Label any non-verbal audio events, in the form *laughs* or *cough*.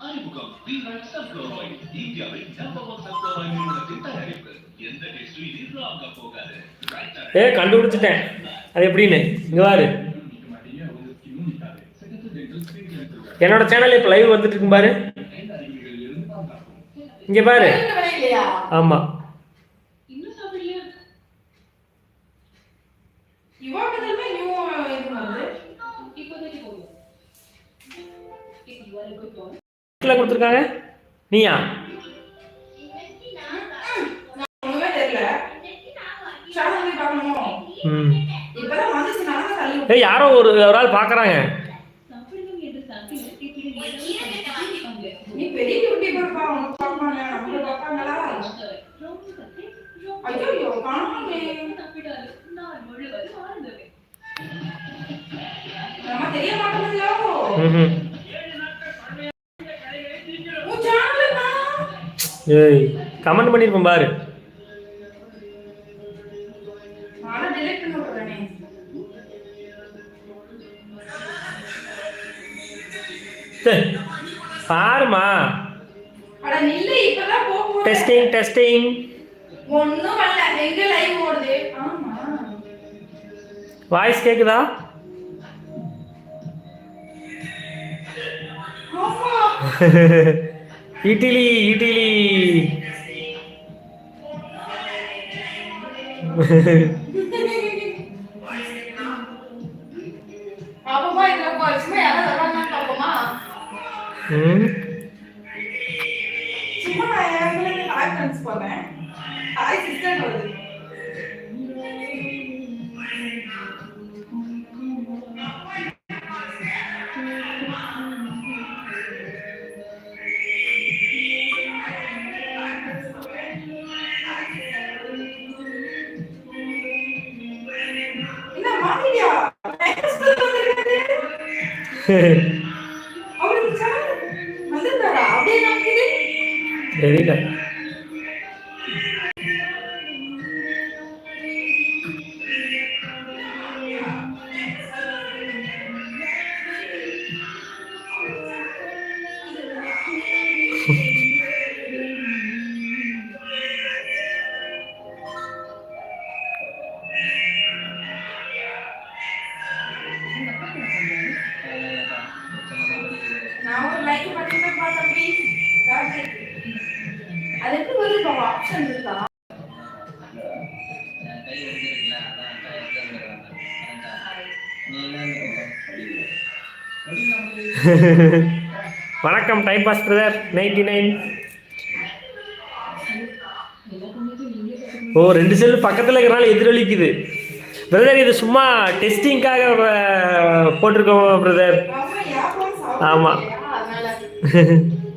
அறிமுகம் சன்ஃப்ளவர் இந்தியாவின் number one sunflower நிறுவனத்தின் தயாரிப்பு எந்த டேஸ்டும் போகாது ஏ கண்டுபிடிச்சிட்டேன். அது எப்படின்னு? இங்கே பாரு. என்னோட சேனல் இப்போ லைவ் வந்துட்டு இருக்கும் பாரு. இங்கே பாரு. வீட்டில் கொடுத்துருக்காங்க. நீயா? ஏய் யாரோ ஒரு ஒரு ஆள் பார்க்குறாங்க. நீ பெரிய யூடியூபர் பா ஐயோ காணுமே நம்ம தெரிய ஏய் கமெண்ட் பண்ணியிருப்பேன் பாரு. பாருமா அட நில்லு இப்பதான் போக போறேன். டெஸ்டிங் டெஸ்டிங் ஒண்ணும் வரல எங்க லைவ் ஓடுது ஆமா வாய்ஸ் கேக்குதா ஆமா இட்லி இட்லி பாப்போமா இதுல போ சும்மா யாராவது வராங்க பாப்போமா ம் சும்மா நான் என் பிள்ளைங்க ஹாய் ஃப்ரெண்ட்ஸ் போறேன் ஹாய் சிஸ்டர் வருது. என்ன *laughs* Very good. Now, like, what is the possibility? ஒரு ஆப்ஷன் இருக்கா வணக்கம் time pass brother ninety nine ஓ ரெண்டு செல்லு பக்கத்தில் இருக்கிறனால எதிரொலிக்குது. பிரதர் இது சும்மா டெஸ்டிங்காக போட்டிருக்கோம் பிரதர் ஆமா *laughs*